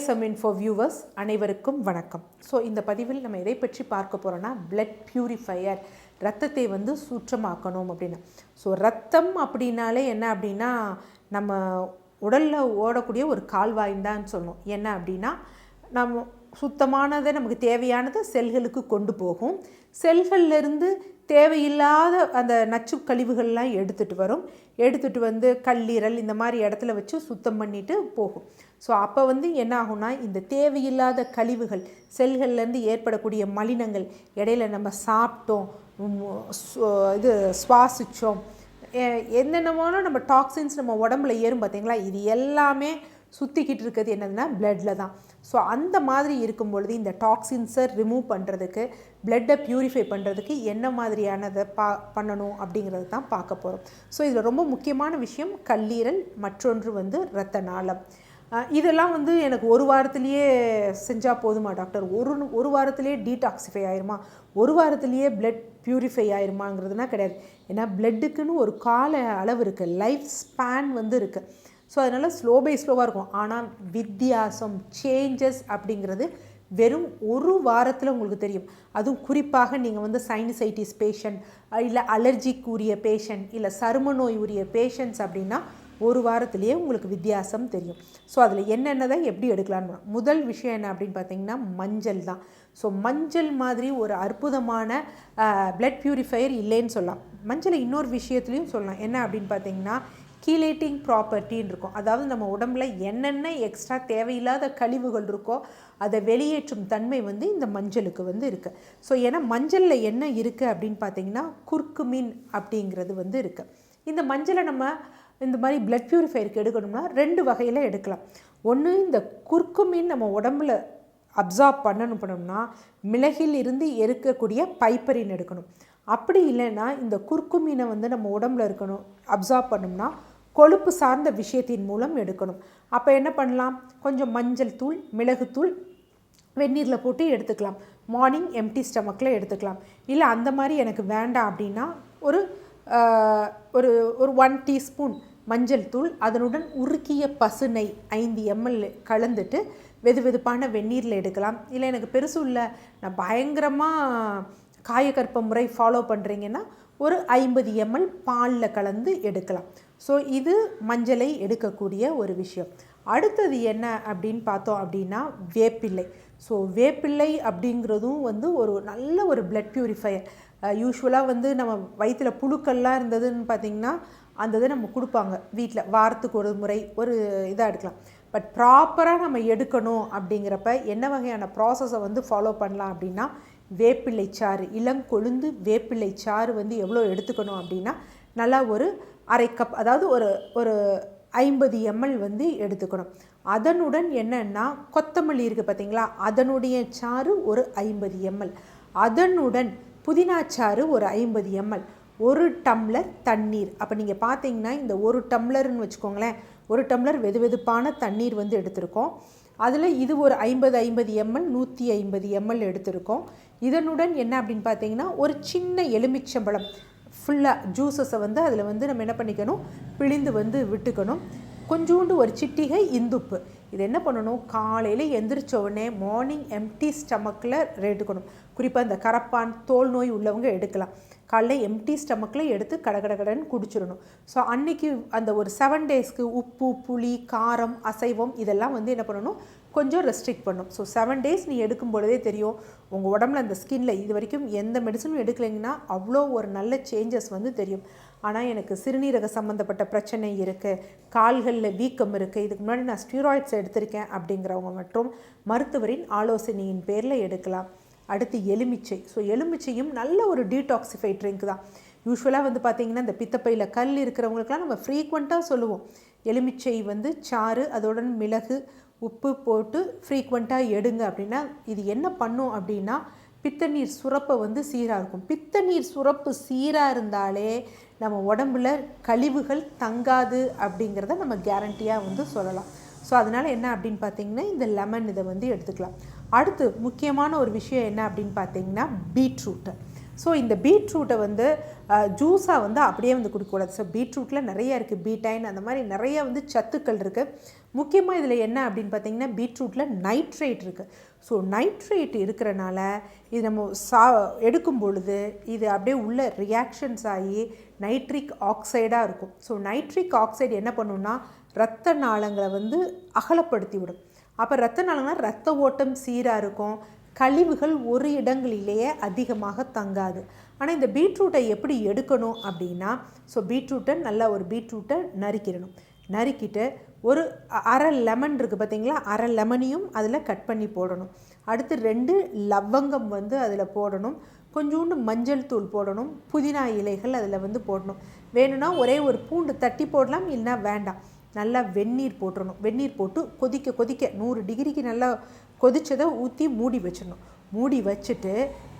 ASM info viewers அனைவருக்கும் வணக்கம். So இந்த பதிவில் நம்ம எதை பற்றி பார்க்க போகிறோன்னா பிளட் பியூரிஃபையர் ரத்தத்தை வந்து சுற்றமாக்கணும் அப்படின்னு. ஸோ ரத்தம் அப்படின்னாலே என்ன அப்படின்னா நம்ம உடலில் ஓடக்கூடிய ஒரு கால்வாய்ந்தான்னு சொல்லணும். என்ன அப்படின்னா நம்ம சுத்தமானதை நமக்கு தேவையானதை செல்களுக்கு கொண்டு போகும். செல்கள்லேருந்து தேவையில்லாத அந்த நச்சு கழிவுகள்லாம் எடுத்துகிட்டு வரும். எடுத்துகிட்டு வந்து கல்லீரல் இந்த மாதிரி இடத்துல வச்சு சுத்தம் பண்ணிட்டு போகும். ஸோ அப்போ வந்து என்ன ஆகும்னா இந்த தேவையில்லாத கழிவுகள் செல்கள்லேருந்து ஏற்படக்கூடிய மலினங்கள் இடையில நம்ம சாப்பிட்டோம் சு- இது சுவாசித்தோம் என்னென்னமான நம்ம டாக்ஸின்ஸ் நம்ம உடம்புல ஏறும் பார்த்தீங்களா இது எல்லாமே சுற்றிக்கிட்டு இருக்கிறது என்னதுன்னா பிளட்டில் தான். ஸோ அந்த மாதிரி இருக்கும் பொழுது இந்த டாக்ஸின்ஸை ரிமூவ் பண்ணுறதுக்கு பிளட்டை ப்யூரிஃபை பண்ணுறதுக்கு என்ன மாதிரியானதை பா பண்ணணும் அப்படிங்கிறது தான் பார்க்க போகிறோம் ஸோ இதில் ரொம்ப முக்கியமான விஷயம் கல்லீரல் மற்றொன்று வந்து இரத்த நாளம் இதெல்லாம் வந்து எனக்கு ஒரு வாரத்திலேயே செஞ்சால் போதுமா டாக்டர்? ஒரு ஒரு வாரத்திலேயே டீடாக்சிஃபை ஆயிருமா? ஒரு வாரத்திலேயே பிளட் ப்யூரிஃபை ஆயிருமாங்கிறதுனா கிடையாது. ஏன்னா பிளட்டுக்குன்னு ஒரு கால அளவு இருக்குது லைஃப் ஸ்பேன் வந்து இருக்குது ஸோ அதனால் ஸ்லோ பை ஸ்லோவாக இருக்கும். ஆனால் வித்தியாசம் சேஞ்சஸ் அப்படிங்கிறது வெறும் ஒரு வாரத்தில் உங்களுக்கு தெரியும். அதுவும் குறிப்பாக நீங்கள் வந்து சைனசைட்டிஸ் பேஷண்ட் இல்லை அலர்ஜிக்கு உரிய பேஷண்ட் இல்லை சரும நோய் உரிய பேஷண்ட்ஸ் அப்படின்னா ஒரு வாரத்திலேயே உங்களுக்கு வித்தியாசம் தெரியும். ஸோ அதில் என்னென்னதை எப்படி எடுக்கலான்னு முதல் விஷயம் என்ன அப்படின்னு பார்த்தீங்கன்னா மஞ்சள் தான். ஸோ மஞ்சள் மாதிரி ஒரு அற்புதமான பிளட் பியூரிஃபையர் இல்லைன்னு சொல்லலாம். மஞ்சளை இன்னொரு விஷயத்துலையும் சொல்லலாம். என்ன அப்படின்னு பார்த்தீங்கன்னா கீலேட்டிங் ப்ராப்பர்ட்டின்னு இருக்கும் அதாவது நம்ம உடம்புல என்னென்ன எக்ஸ்ட்ரா தேவையில்லாத கழிவுகள் இருக்கோ அதை வெளியேற்றும் தன்மை வந்து இந்த மஞ்சளுக்கு வந்து இருக்குது ஸோ ஏன்னா மஞ்சளில் என்ன இருக்குது அப்படின்னு பார்த்தீங்கன்னா குர்க்குமின் அப்படிங்கிறது வந்து இருக்குது இந்த மஞ்சளை நம்ம இந்த மாதிரி பிளட் ப்யூரிஃபையருக்கு எடுக்கணும்னா ரெண்டு வகையில் எடுக்கலாம். ஒன்று இந்த குர்க்குமின் நம்ம உடம்புல அப்சார்ப் பண்ணணும் பண்ணணும்னா மிளகில் இருந்து இருக்கக்கூடிய பைப்பரின் எடுக்கணும். அப்படி இல்லைன்னா இந்த குர்குமீனை வந்து நம்ம உடம்புல இருக்கணும் அப்சார்ப் பண்ணோம்னா கொழுப்பு சார்ந்த விஷயத்தின் மூலம் எடுக்கணும். அப்போ என்ன பண்ணலாம்? கொஞ்சம் மஞ்சள் தூள் மிளகுத்தூள் வெந்நீரில் போட்டு எடுத்துக்கலாம். மார்னிங் எம்டி ஸ்டமக்கில் எடுத்துக்கலாம். இல்லை அந்த மாதிரி எனக்கு வேண்டாம் அப்படின்னா ஒரு ஒரு ஒரு ஒன் டீஸ்பூன் மஞ்சள் தூள் அதனுடன் உருக்கிய பசுனை ஐந்து எம்எல் கலந்துட்டு வெது வெதுப்பான வெந்நீரில் எடுக்கலாம். இல்லை எனக்கு பெருசு இல்லை நான் பயங்கரமாக காயக்கற்ப முறை ஃபாலோ பண்ணுறீங்கன்னா ஒரு ஐம்பது எம்எல் பாலில் கலந்து எடுக்கலாம். ஸோ இது மஞ்சளை எடுக்கக்கூடிய ஒரு விஷயம். அடுத்தது என்ன அப்படின்னு பார்த்தோம் அப்படின்னா வேப்பிள்ளை. ஸோ வேப்பிள்ளை அப்படிங்கிறதும் வந்து ஒரு நல்ல ஒரு பிளட் ப்யூரிஃபையர் யூஸ்வலாக வந்து நம்ம வயிற்றில் புழுக்கள்லாம் இருந்ததுன்னு பார்த்திங்கன்னா அந்த இதை நம்ம கொடுப்பாங்க. வீட்டில் வாரத்துக்கு ஒரு முறை ஒரு இதாக எடுக்கலாம். பட் ப்ராப்பராக நம்ம எடுக்கணும் அப்படிங்கிறப்ப என்ன வகையான ப்ராசஸை வந்து ஃபாலோ பண்ணலாம் அப்படின்னா வேப்பிள்ளை சாறு இளங்கொழுந்து வேப்பிள்ளை சாறு வந்து எவ்வளோ எடுத்துக்கணும் அப்படின்னா நல்லா ஒரு அரை கப் அதாவது ஒரு ஒரு ஐம்பது எம்எல் வந்து எடுத்துக்கணும். அதனுடன் என்னன்னா கொத்தமல்லி இருக்குது பார்த்தீங்களா? அதனுடைய சாறு ஒரு ஐம்பது எம்எல். அதனுடன் புதினா சாறு ஒரு ஐம்பது எம்எல். ஒரு டம்ளர் தண்ணீர். அப்போ நீங்கள் பார்த்தீங்கன்னா இந்த ஒரு டம்ளர்னு வச்சுக்கோங்களேன் ஒரு டம்ளர் வெது வெதுப்பான தண்ணீர் வந்து எடுத்திருக்கோம். அதில் இது ஒரு ஐம்பது ஐம்பது எம்எல் நூற்றி ஐம்பது எம்எல் எடுத்திருக்கோம். இதனுடன் என்ன அப்படின்னு பார்த்தீங்கன்னா ஒரு சின்ன எலுமிச்சம்பழம் ஃபுல்லாக ஜூஸஸை வந்து அதில் வந்து நம்ம என்ன பண்ணிக்கணும்? பிழிந்து வந்து விட்டுக்கணும். கொஞ்சோண்டு ஒரு சிட்டிகை இந்துப்பு. இது என்ன பண்ணணும்? காலையில் எந்திரிச்ச உடனே மார்னிங் எம்டி ஸ்டமக்கில் எடுக்கணும் குறிப்பாக இந்த கரப்பான் தோல் நோய் உள்ளவங்க எடுக்கலாம். காலைல எம்டி ஸ்டமக்கில் எடுத்து கடகடகடன்னு குடிச்சிடணும். ஸோ அன்னைக்கு அந்த ஒரு செவன் டேஸ்க்கு உப்பு புளி காரம் அசைவம் இதெல்லாம் வந்து என்ன பண்ணணும்? கொஞ்சம் ரெஸ்ட்ரிக்ட் பண்ணும். ஸோ செவன் டேஸ் நீ எடுக்கும் பொழுதே தெரியும் உங்கள் உடம்புல அந்த ஸ்கின்ல இது வரைக்கும் எந்த மெடிசனும் எடுக்கலைங்கன்னா அவ்வளோ ஒரு நல்ல சேஞ்சஸ் வந்து தெரியும். ஆனால் எனக்கு சிறுநீரக சம்மந்தப்பட்ட பிரச்சனை இருக்குது கால்களில் வீக்கம் இருக்குது இதுக்கு முன்னாடி நான் ஸ்டீராய்ட்ஸ் எடுத்திருக்கேன் அப்படிங்கிறவங்க மற்றும் மருத்துவரின் ஆலோசனையின் பேரில் எடுக்கலாம். அடுத்து எலுமிச்சை. ஸோ எலுமிச்சையும் நல்ல ஒரு டீடாக்சிஃபை ட்ரிங்க் தான். யூஸ்வலாக வந்து பார்த்திங்கன்னா இந்த பித்தப்பையில் கல் இருக்கிறவங்களுக்குலாம் நம்ம ஃப்ரீக்வெண்ட்டாக சொல்லுவோம். எலுமிச்சை வந்து சாறு அதோடன் மிளகு உப்பு போட்டு ஃப்ரீக்வெண்ட்டாக எடுங்க அப்படின்னா இது என்ன பண்ணும் அப்படின்னா பித்தநீர் சுரப்பை வந்து சீராக இருக்கும். பித்தநீர் சுரப்பு சீராக இருந்தாலே நம்ம உடம்புல கழிவுகள் தங்காது அப்படிங்கிறத நம்ம கேரண்டியாக வந்து சொல்லலாம். ஸோ அதனால் என்ன அப்படின்னு பார்த்தீங்கன்னா இந்த லெமன் இதை வந்து எடுத்துக்கலாம். அடுத்து முக்கியமான ஒரு விஷயம் என்ன அப்படின்னு பார்த்தீங்கன்னா பீட்ரூட்டு ஸோ இந்த பீட்ரூட்டை வந்து ஜூஸாக வந்து அப்படியே வந்து குடிக்கக்கூடாது. ஸோ பீட்ரூட்டில் நிறைய இருக்குது பீட்டைன் அந்த மாதிரி நிறைய வந்து சத்துக்கள் இருக்குது முக்கியமாக இதில் என்ன அப்படின்னு பார்த்தீங்கன்னா பீட்ரூட்டில் நைட்ரேட் இருக்குது ஸோ நைட்ரேட் இருக்கிறனால இது நம்ம சா எடுக்கும் பொழுது இது அப்படியே உள்ள ரியாக்ஷன்ஸ் ஆகி நைட்ரிக் ஆக்சைடாக இருக்கும். ஸோ நைட்ரிக் ஆக்சைடு என்ன பண்ணுன்னா இரத்த நாளங்களை வந்து அகலப்படுத்தி விடும். அப்போ ரத்த நாளங்கள்னா ரத்த ஓட்டம் சீராக இருக்கும். கழிவுகள் ஒரு இடங்களிலேயே அதிகமாக தங்காது. ஆனால் இந்த பீட்ரூட்டை எப்படி எடுக்கணும் அப்படின்னா ஸோ பீட்ரூட்டை நல்லா ஒரு பீட்ரூட்டை நறுக்கிடணும். நறுக்கிட்டு ஒரு அரை லெமன் இருக்குது பார்த்தீங்களா அரை லெமனையும் அதில் கட் பண்ணி போடணும். அடுத்து ரெண்டு லவங்கம் வந்து அதில் போடணும். கொஞ்சோண்டு மஞ்சள் தூள் போடணும். புதினா இலைகள் அதில் வந்து போடணும். வேணும்னா ஒரே ஒரு பூண்டு தட்டி போடலாம் இல்லைன்னா வேண்டாம். நல்லா வெந்நீர் போட்டுடணும் வெந்நீர் போட்டு கொதிக்க கொதிக்க நூறு டிகிரிக்கு நல்லா கொதிச்சதை ஊற்றி மூடி வச்சிடணும். மூடி வச்சுட்டு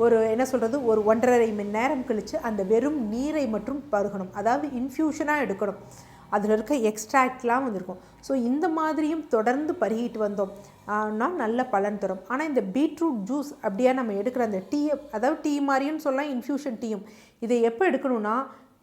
ஒரு என்ன சொல்கிறது ஒரு ஒன்றரை மணி நேரம் கழித்து அந்த வெறும் நீரை மட்டும் பருகணும். அதாவது இன்ஃப்யூஷனாக எடுக்கணும். அதில் இருக்க எக்ஸ்ட்ராக்ட்லாம் வந்திருக்கும். ஸோ இந்த மாதிரியும் தொடர்ந்து பருகிட்டு வந்தோம். ஆனால் நல்ல பலன் தரும். ஆனால் இந்த பீட்ரூட் ஜூஸ் அப்படியே நம்ம எடுக்கிற அந்த டீயை அதாவது டீ மாதிரியும் சொல்லலாம் இன்ஃப்யூஷன் டீயும். இதை எப்போ எடுக்கணும்னா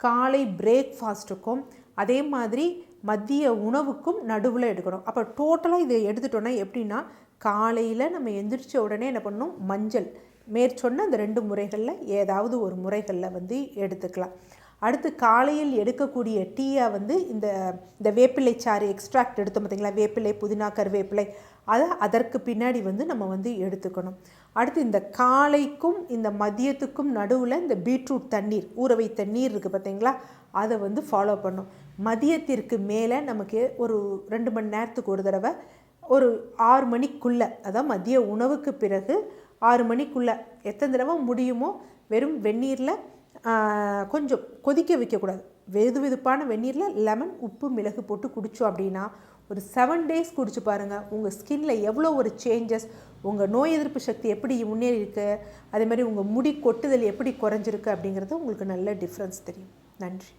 காலை பிரேக்ஃபாஸ்ட்டுக்கும் அதே மாதிரி மதிய உணவுக்கும் நடுவில் எடுக்கணும். அப்போ டோட்டலாக இதை எடுத்துட்டோன்னா எப்படின்னா காலையில் நம்ம எந்திரிச்ச உடனே என்ன பண்ணணும்? மஞ்சள். மேற்சொன்ன அந்த ரெண்டு முறைகளில் ஏதாவது ஒரு முறைகளில் வந்து எடுத்துக்கலாம். அடுத்து காலையில் எடுக்கக்கூடிய டீயை வந்து இந்த இந்த வேப்பிலை சாறு எக்ஸ்ட்ராக்ட் எடுத்தோம் பார்த்திங்களா வேப்பிலை புதினா கருவேப்பிலை அதை அதற்கு பின்னாடி வந்து நம்ம வந்து எடுத்துக்கணும். அடுத்து இந்த காலைக்கும் இந்த மதியத்துக்கும் நடுவில் இந்த பீட்ரூட் தண்ணீர் ஊற வைத்த நீர் இருக்குது பார்த்தீங்களா அதை வந்து ஃபாலோ பண்ணும். மதியத்திற்கு மேலே நமக்கு ஒரு ரெண்டு மணி நேரத்துக்கு ஒரு தடவை ஒரு ஆறு மணிக்குள்ளே அதான் மதிய உணவுக்கு பிறகு ஆறு மணிக்குள்ளே எத்தனை தடவை முடியுமோ வெறும் வெந்நீரில் கொஞ்சம் கொதிக்க வைக்கக்கூடாது. வெது வெதுப்பான வெந்நீரில் லெமன் உப்பு மிளகு போட்டு குடித்தோம் அப்படின்னா ஒரு செவன் டேஸ் குடிச்சு பாருங்கள் உங்கள் ஸ்கின்ல எவ்வளோ ஒரு சேஞ்சஸ் உங்கள் நோய் எதிர்ப்பு சக்தி எப்படி முன்னேறி இருக்கு அதே மாதிரி உங்கள் முடி கொட்டுதல் எப்படி குறைஞ்சிருக்கு அப்படிங்கிறது உங்களுக்கு நல்ல டிஃப்ரென்ஸ் தெரியும். நன்றி.